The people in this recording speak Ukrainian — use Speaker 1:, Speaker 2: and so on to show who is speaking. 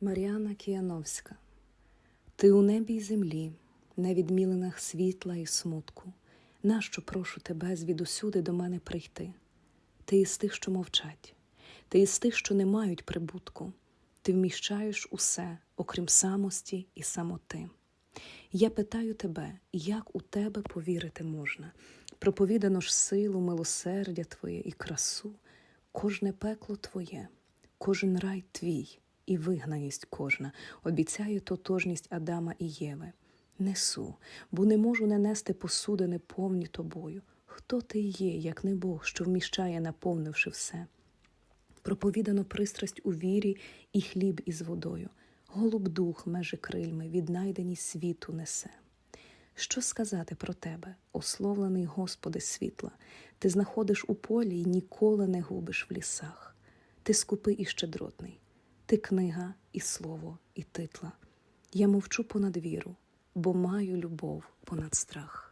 Speaker 1: Маріана Кіяновська, ти у небі й землі, на відміленах світла і смутку. Нащо прошу тебе звідусюди до мене прийти? Ти із тих, що мовчать, ти із тих, що не мають прибутку, ти вміщаєш усе, окрім самості і самоти. Я питаю тебе, як у тебе повірити можна? Проповідано ж силу, милосердя Твоє і красу, кожне пекло Твоє, кожен рай твій і вигнаність кожна, обіцяє тотожність Адама і Єви. Несу, бо не можу не нести посудини повні тобою. Хто ти є, як не Бог, що вміщає, наповнивши все? Проповідано пристрасть у вірі і хліб із водою. Голуб дух межи крильми, віднайдені світу несе. Що сказати про тебе, ословлений Господи світла? Ти знаходиш у полі й ніколи не губиш в лісах. Ти скупий і щедротний, ти книга і слово, і титла. Я мовчу понад віру, бо маю любов понад страх.